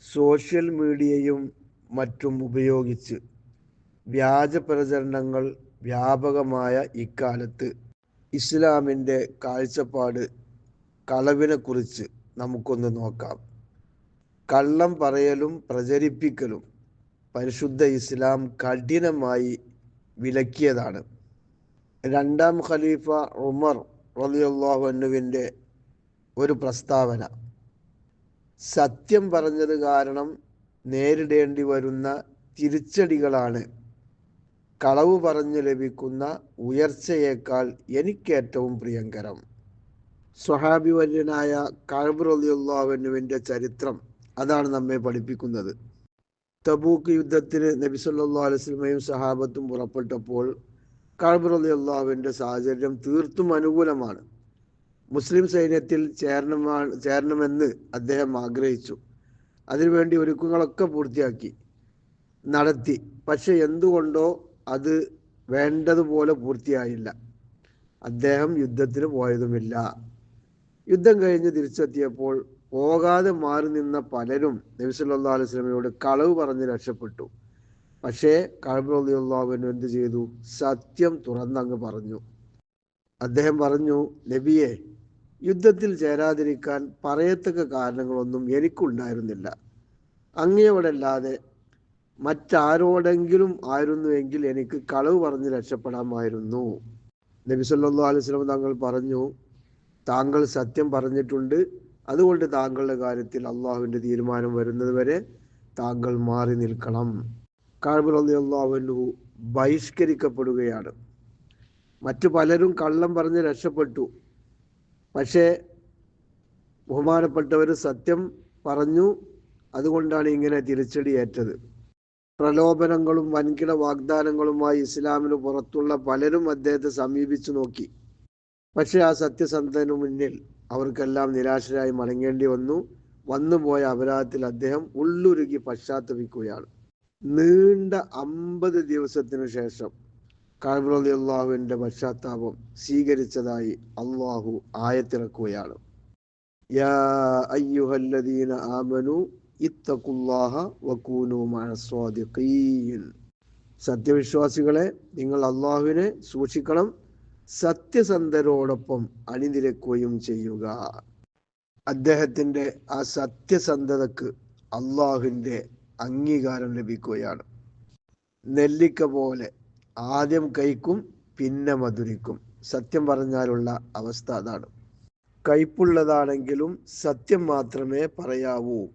Social മീഡിയയും മറ്റും ഉപയോഗിച്ച് വ്യാജ പ്രചരണങ്ങൾ വ്യാപകമായ ഇക്കാലത്ത് ഇസ്ലാമിന്റെ കാഴ്ചപ്പാട് കളവിനെക്കുറിച്ച് നമുക്കൊന്ന് നോക്കാം. കള്ളം പറയലും പ്രചരിപ്പിക്കലും പരിശുദ്ധ ഇസ്ലാം കഠിനമായി വിലക്കിയതാണ്. രണ്ടാം ഖലീഫ ഉമർ റളിയല്ലാഹു വന്നുവിന്റെ ഒരു പ്രസ്താവന. സത്യം പറഞ്ഞത് കാരണം നേരിടേണ്ടി വരുന്ന തിരിച്ചടികളാണ്. കളവ് പറഞ്ഞു ലഭിക്കുന്ന ഉയർച്ചയേക്കാൾ എനിക്കേറ്റവും പ്രിയങ്കരം. സ്വഹാബി വര്യനായ കഴബ് റളിയല്ലാഹുവിന്റെ ചരിത്രം അതാണ് നമ്മെ പഠിപ്പിക്കുന്നത്. തബൂക്ക് യുദ്ധത്തിന് നബി സല്ലല്ലാഹു അലൈഹി വസല്ലമയും സഹാബത്തും പുറപ്പെട്ടപ്പോൾ കഴബ് റളിയല്ലാഹുവിന്റെ സാഹചര്യം തീർത്തും അനുകൂലമാണ്. മുസ്ലിം സൈന്യത്തിൽ ചേരണമാണ് ചേരണമെന്ന് അദ്ദേഹം ആഗ്രഹിച്ചു. അതിനുവേണ്ടി ഒരുക്കങ്ങളൊക്കെ പൂർത്തിയാക്കി നടത്തി. പക്ഷെ എന്തുകൊണ്ടോ അത് വേണ്ടതുപോലെ പൂർത്തിയായില്ല. അദ്ദേഹം യുദ്ധത്തിന് പോയതുമില്ല. യുദ്ധം കഴിഞ്ഞ് തിരിച്ചെത്തിയപ്പോൾ പോകാതെ മാറി നിന്ന പലരും നബി സല്ലല്ലാഹു അലൈഹി വസല്ലമയോട് കളവ് പറഞ്ഞ് രക്ഷപ്പെട്ടു. പക്ഷേ കഴിവുള്ളാവൻ എന്ത് ചെയ്തു സത്യം തുറന്നങ്ങ് പറഞ്ഞു. അദ്ദേഹം പറഞ്ഞു നബിയെ യുദ്ധത്തിൽ ചേരാതിരിക്കാൻ പറയത്തക്ക കാരണങ്ങളൊന്നും എനിക്കുണ്ടായിരുന്നില്ല. അങ്ങയോടല്ലാതെ മറ്റാരോടെങ്കിലും ആയിരുന്നുവെങ്കിൽ എനിക്ക് കളവ് പറഞ്ഞ് രക്ഷപ്പെടാമായിരുന്നു. നബി അലൈഹി വസല്ലം താങ്കൾ പറഞ്ഞു താങ്കൾ സത്യം പറഞ്ഞിട്ടുണ്ട്. അതുകൊണ്ട് താങ്കളുടെ കാര്യത്തിൽ അള്ളാഹുവിന്റെ തീരുമാനം വരുന്നത് വരെ താങ്കൾ മാറി നിൽക്കണം. കാഴ്ബർ ബഹിഷ്കരിക്കപ്പെടുകയാണ്. മറ്റു പലരും കള്ളം പറഞ്ഞ് രക്ഷപ്പെട്ടു. പക്ഷേ ബഹുമാനപ്പെട്ടവർ സത്യം പറഞ്ഞു. അതുകൊണ്ടാണ് ഇങ്ങനെ തിരിച്ചടി ഏറ്റത് പ്രലോഭനങ്ങളും വൻകിട വാഗ്ദാനങ്ങളുമായി ഇസ്ലാമിന് പുറത്തുള്ള പലരും അദ്ദേഹത്തെ സമീപിച്ചു നോക്കി. പക്ഷേ ആ സത്യസന്ധനു മുന്നിൽ അവർക്കെല്ലാം നിരാശരായി മടങ്ങേണ്ടി വന്നു. വന്നുപോയ അപരാധത്തിൽ അദ്ദേഹം ഉള്ളുരുകി പശ്ചാത്തപിക്കുകയാണ്. നീണ്ട അമ്പത് ദിവസത്തിനു ശേഷം കാബുലി അള്ളാഹുവിന്റെ പശ്ചാത്താപം സ്വീകരിച്ചതായി അള്ളാഹു ആയത്തിറക്കുകയാണ്. യാ ഇത്തഖുല്ലാഹ സത്യവിശ്വാസികളെ നിങ്ങൾ അള്ളാഹുവിനെ സൂക്ഷിക്കണം സത്യസന്ധരോടൊപ്പം അണിനിരക്കുകയും ചെയ്യുക. അദ്ദേഹത്തിന്റെ ആ സത്യസന്ധതക്ക് അള്ളാഹുവിന്റെ അംഗീകാരം ലഭിക്കുകയാണ്. നെല്ലിക്ക പോലെ ആദ്യം കൈക്കും പിന്നെ മധുരിക്കും. സത്യം പറഞ്ഞാലുള്ള അവസ്ഥ അതാണ്. കയ്പുള്ളതാണെങ്കിലും സത്യം മാത്രമേ പറയാവൂ.